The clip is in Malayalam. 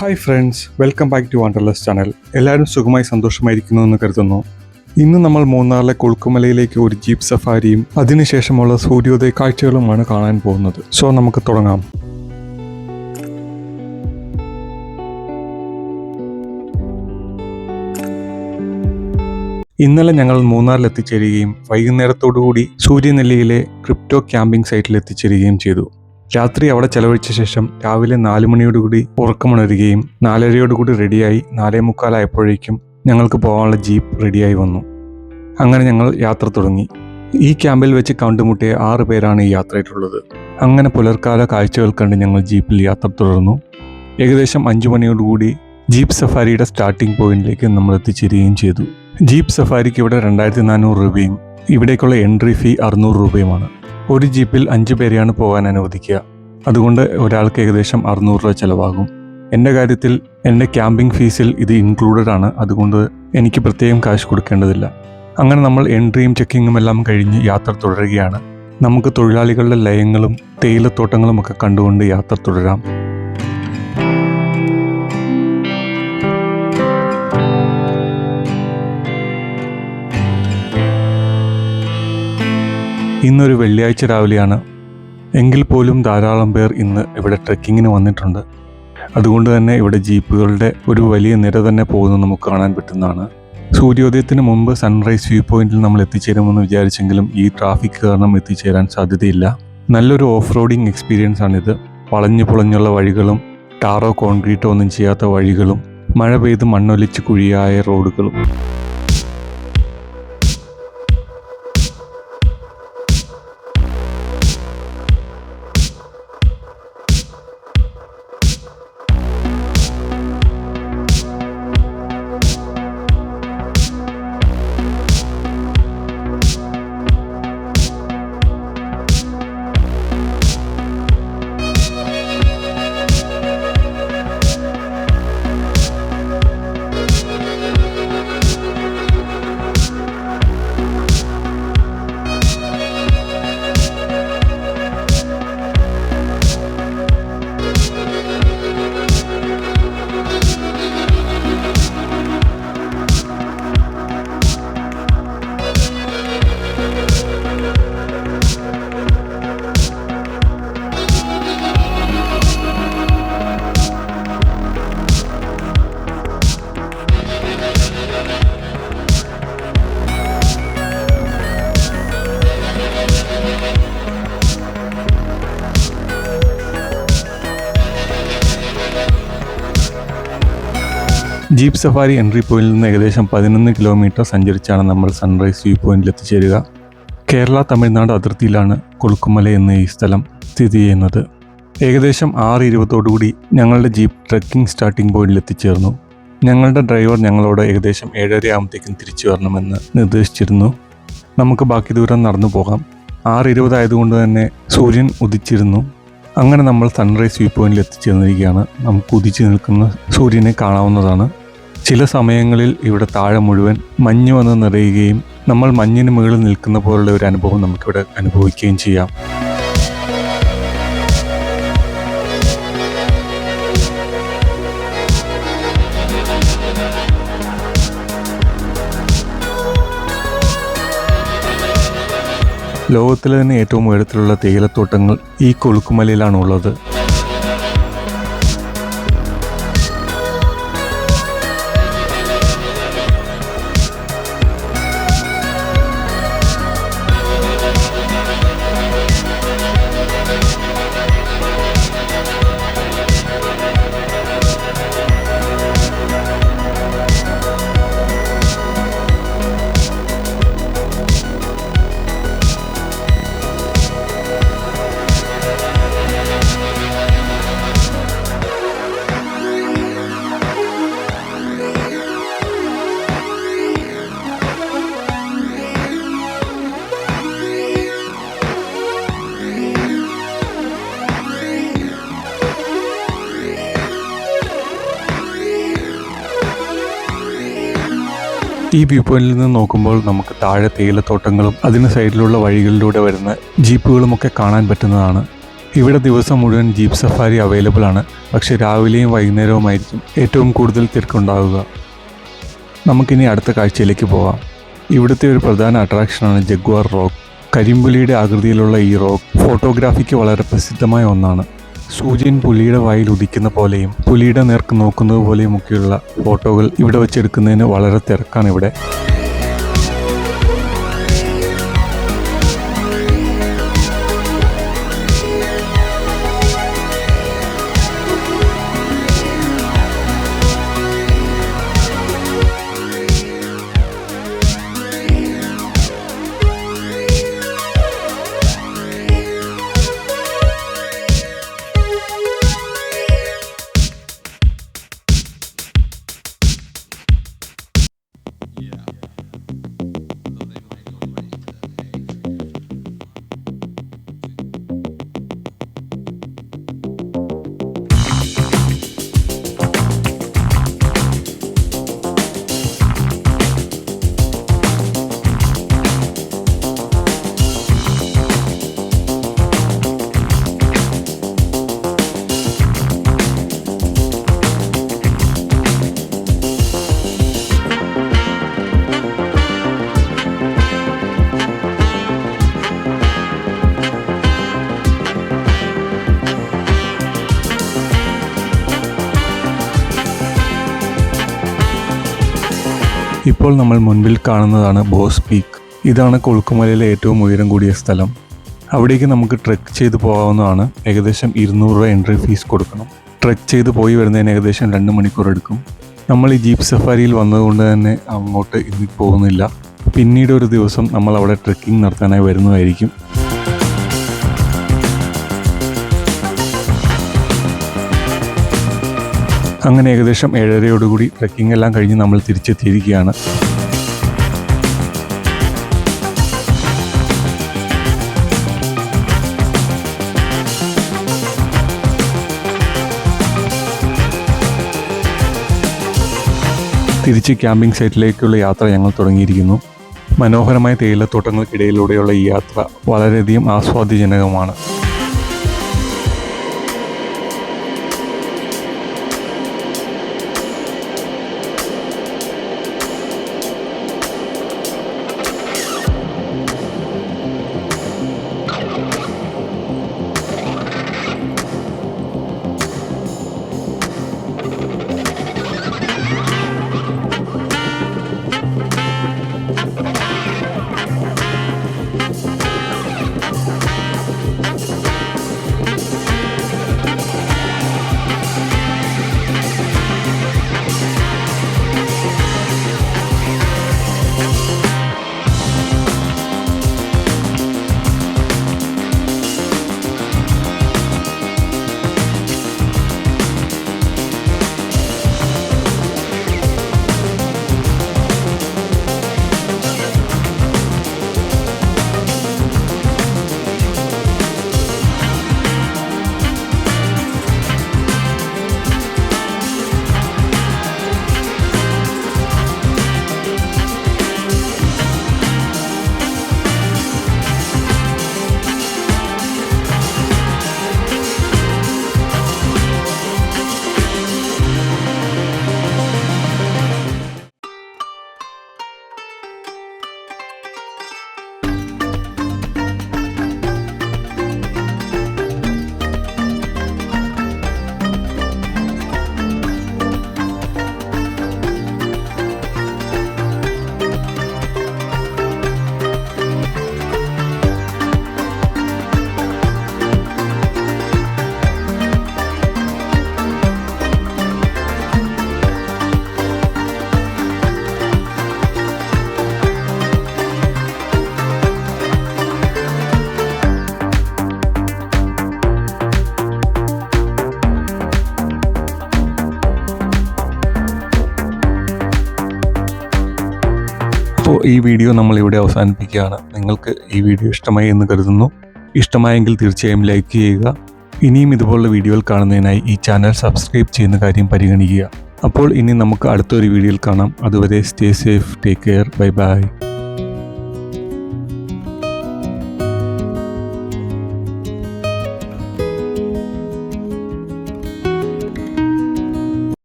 Hi friends welcome back to wonderless channel എല്ലാവരും സുഖമായി സന്തോഷമായിരിക്കുന്നു എന്ന് കരുതുന്നു. ഇന്ന് നമ്മൾ മൂന്നാറിലെ കൊളുക്കുമലയിലേക്ക് ഒരു ജീപ്പ് സഫാരിയും അതിനുശേഷമുള്ള സൂര്യോദയ കാഴ്ചകളുമാണ് കാണാൻ പോകുന്നത്. സോ നമുക്ക് തുടങ്ങാം. ഇന്നലെ ഞങ്ങൾ മൂന്നാറിൽ എത്തിച്ചേരുകയും വൈകുന്നേരത്തോടുകൂടി സൂര്യനെല്ലിയിലെ ക്രിപ്റ്റോ ക്യാമ്പിംഗ് സൈറ്റിൽ എത്തിച്ചേരുകയും ചെയ്തു. രാത്രി അവിടെ ചെലവഴിച്ച ശേഷം രാവിലെ നാല് മണിയോടുകൂടി ഉറക്കമുണരുകയും നാലരയോടുകൂടി റെഡിയായി നാലേ മുക്കാലായപ്പോഴേക്കും ഞങ്ങൾക്ക് പോകാനുള്ള ജീപ്പ് റെഡിയായി വന്നു. അങ്ങനെ ഞങ്ങൾ യാത്ര തുടങ്ങി. ഈ ക്യാമ്പിൽ വെച്ച് കണ്ടുമുട്ടിയ ആറ് പേരാണ് ഈ യാത്രയിട്ടുള്ളത് അങ്ങനെ പുലർക്കാല കാഴ്ചകൾ കണ്ട് ഞങ്ങൾ ജീപ്പിൽ യാത്ര തുടർന്നു. ഏകദേശം അഞ്ചു മണിയോടുകൂടി ജീപ്പ് സഫാരിയുടെ സ്റ്റാർട്ടിംഗ് പോയിന്റിലേക്ക് നമ്മൾ എത്തിച്ചേരുകയും ചെയ്തു. ജീപ്പ് സഫാരിക്ക് ഇവിടെ രണ്ടായിരത്തി നാനൂറ് രൂപയും ഇവിടേക്കുള്ള എൻട്രി ഫീ അറുന്നൂറ് രൂപയുമാണ്. ഒരു ജീപ്പിൽ അഞ്ചു പേരെയാണ് പോകാൻ അനുവദിക്കുക. അതുകൊണ്ട് ഒരാൾക്ക് ഏകദേശം അറുന്നൂറ് രൂപ ചിലവാകും. എന്റെ കാര്യത്തിൽ എന്റെ ക്യാമ്പിംഗ് ഫീസിൽ ഇത് ഇൻക്ലൂഡഡ് ആണ്. അതുകൊണ്ട് എനിക്ക് പ്രത്യേകം കാശ് കൊടുക്കേണ്ടതില്ല. അങ്ങനെ നമ്മൾ എൻട്രിയും ചെക്കിങ്ങും എല്ലാം കഴിഞ്ഞ് യാത്ര തുടരുകയാണ്. നമുക്ക് തൊഴിലാളികളുടെ ലയങ്ങളും തേയിലത്തോട്ടങ്ങളും ഒക്കെ കണ്ടുകൊണ്ട് യാത്ര തുടരാം. ഇന്നൊരു വെള്ളിയാഴ്ച രാവിലെയാണ്. എങ്കിൽ പോലും ധാരാളം പേർ ഇന്ന് ഇവിടെ ട്രെക്കിങ്ങിന് വന്നിട്ടുണ്ട്. അതുകൊണ്ട് തന്നെ ഇവിടെ ജീപ്പുകളുടെ ഒരു വലിയ നിര തന്നെ പോകുന്നത് നമുക്ക് കാണാൻ പറ്റുന്നതാണ്. സൂര്യോദയത്തിന് മുമ്പ് സൺറൈസ് വ്യൂ പോയിന്റിൽ നമ്മൾ എത്തിച്ചേരുമെന്ന് വിചാരിച്ചെങ്കിലും ഈ ട്രാഫിക് കാരണം എത്തിച്ചേരാൻ സാധ്യതയില്ല. നല്ലൊരു ഓഫ് റോഡിംഗ് എക്സ്പീരിയൻസ് ആണിത്. വളഞ്ഞു പുളഞ്ഞുള്ള വഴികളും ടാറോ കോൺക്രീറ്റോ ഒന്നും ചെയ്യാത്ത വഴികളും മഴ പെയ്ത് മണ്ണൊലിച്ച് കുഴിയായ റോഡുകളും ജീപ്പ് സഫാരി എൻട്രി പോയിന്റിൽ നിന്ന് ഏകദേശം പതിനൊന്ന് കിലോമീറ്റർ സഞ്ചരിച്ചാണ് നമ്മൾ സൺറൈസ് വ്യൂ പോയിന്റിൽ എത്തിച്ചേരുക കേരള തമിഴ്നാട് അതിർത്തിയിലാണ് കൊളുക്കുമല എന്ന ഈ സ്ഥലം സ്ഥിതി ചെയ്യുന്നത്. ഏകദേശം ആറ് ഇരുപതോടുകൂടി ഞങ്ങളുടെ ജീപ്പ് ട്രക്കിംഗ് സ്റ്റാർട്ടിംഗ് പോയിന്റിൽ എത്തിച്ചേർന്നു ഞങ്ങളുടെ ഡ്രൈവർ ഞങ്ങളോട് ഏകദേശം ഏഴര ആകുമ്പോഴത്തേക്കും തിരിച്ചു വരണമെന്ന് നിർദ്ദേശിച്ചിരുന്നു. നമുക്ക് ബാക്കി ദൂരം നടന്നു പോകാം. ആറ് ഇരുപതായതുകൊണ്ട് തന്നെ സൂര്യൻ ഉദിച്ചിരുന്നു. അങ്ങനെ നമ്മൾ സൺറൈസ് വ്യൂ പോയിന്റിൽ എത്തിച്ചേർന്നിരിക്കുകയാണ് നമുക്ക് ഉദിച്ചു നിൽക്കുന്ന സൂര്യനെ കാണാവുന്നതാണ്. ചില സമയങ്ങളിൽ ഇവിടെ താഴെ മുഴുവൻ മഞ്ഞ് വന്ന് നിറയുകയും നമ്മൾ മഞ്ഞിന് മുകളിൽ നിൽക്കുന്ന പോലുള്ള ഒരു അനുഭവം നമുക്കിവിടെ അനുഭവിക്കുകയും ചെയ്യാം. ലോകത്തിലെ തന്നെ ഏറ്റവും ഉയരത്തിലുള്ള തേയിലത്തോട്ടങ്ങൾ ഈ കൊളുക്കുമലയിലാണ് ഈ വ്യൂ പോയിന്റിൽ നിന്ന് നോക്കുമ്പോൾ നമുക്ക് താഴെ തേയിലത്തോട്ടങ്ങളും അതിന് സൈഡിലുള്ള വഴികളിലൂടെ വരുന്ന ജീപ്പുകളും ഒക്കെ കാണാൻ പറ്റുന്നതാണ്. ഇവിടെ ദിവസം മുഴുവൻ ജീപ്പ് സഫാരി അവൈലബിൾ ആണ്. പക്ഷെ രാവിലെയും വൈകുന്നേരവുമായിരിക്കും ഏറ്റവും കൂടുതൽ തിരക്കുണ്ടാവുക. നമുക്കിനി അടുത്ത കാഴ്ചയിലേക്ക് പോകാം ഇവിടുത്തെ ഒരു പ്രധാന അട്രാക്ഷനാണ് ജഗ്വാർ റോക്ക്. കരിമ്പുലിയുടെ ആകൃതിയിലുള്ള ഈ റോക്ക് ഫോട്ടോഗ്രാഫിക്ക് വളരെ പ്രസിദ്ധമായ ഒന്നാണ്. സൂര്യൻ പുലിയുടെ വായിൽ ഉദിക്കുന്ന പോലെയും പുലിയുടെ നേർക്ക് നോക്കുന്നത് പോലെയും ഒക്കെയുള്ള ഫോട്ടോകൾ ഇവിടെ വെച്ചെടുക്കുന്നതിന് വളരെ തിരക്കാണ് ഇവിടെ. ഇപ്പോൾ നമ്മൾ മുൻപിൽ കാണുന്നതാണ് ബോസ് പീക്ക്. ഇതാണ് കൊളുക്കുമലയിലെ ഏറ്റവും ഉയരം കൂടിയ സ്ഥലം. അവിടേക്ക് നമുക്ക് ട്രെക്ക് ചെയ്ത് പോകാവുന്നതാണ്. ഏകദേശം ഇരുന്നൂറ് രൂപ എൻട്രി ഫീസ് കൊടുക്കണം. ട്രെക്ക് ചെയ്ത് പോയി വരുന്നതിന് ഏകദേശം രണ്ട് മണിക്കൂർ എടുക്കും. നമ്മൾ ഈ ജീപ്പ് സഫാരിയിൽ വന്നതുകൊണ്ട് തന്നെ അങ്ങോട്ട് ഇന്ന് പോകുന്നില്ല. പിന്നീട് ഒരു ദിവസം നമ്മൾ അവിടെ ട്രെക്കിംഗ് നടത്താനായി വരുന്നതായിരിക്കും. അങ്ങനെ ഏകദേശം ഏഴരയോടുകൂടി ട്രക്കിംഗ് എല്ലാം കഴിഞ്ഞ് നമ്മൾ തിരിച്ചെത്തിയിരിക്കുകയാണ്. തിരിച്ച് ക്യാമ്പിംഗ് സൈറ്റിലേക്കുള്ള യാത്ര ഞങ്ങൾ തുടങ്ങിയിരിക്കുന്നു. മനോഹരമായ തേയിലത്തോട്ടങ്ങൾക്കിടയിലൂടെയുള്ള ഈ യാത്ര വളരെയധികം ആസ്വാദ്യജനകമാണ്. ഈ വീഡിയോ നമ്മൾ ഇവിടെ അവസാനിപ്പിക്കുകയാണ്. നിങ്ങൾക്ക് ഈ വീഡിയോ ഇഷ്ടമായി എന്ന് കരുതുന്നു. ഇഷ്ടമായെങ്കിൽ തീർച്ചയായും ലൈക്ക് ചെയ്യുക. ഇനിയും ഇതുപോലുള്ള വീഡിയോകൾ കാണുന്നതിനായി ഈ ചാനൽ സബ്സ്ക്രൈബ് ചെയ്യുന്ന കാര്യം പരിഗണിക്കുക. അപ്പോൾ ഇനി നമുക്ക് അടുത്തൊരു വീഡിയോയിൽ കാണാം. അതുവരെ stay safe take care bye bye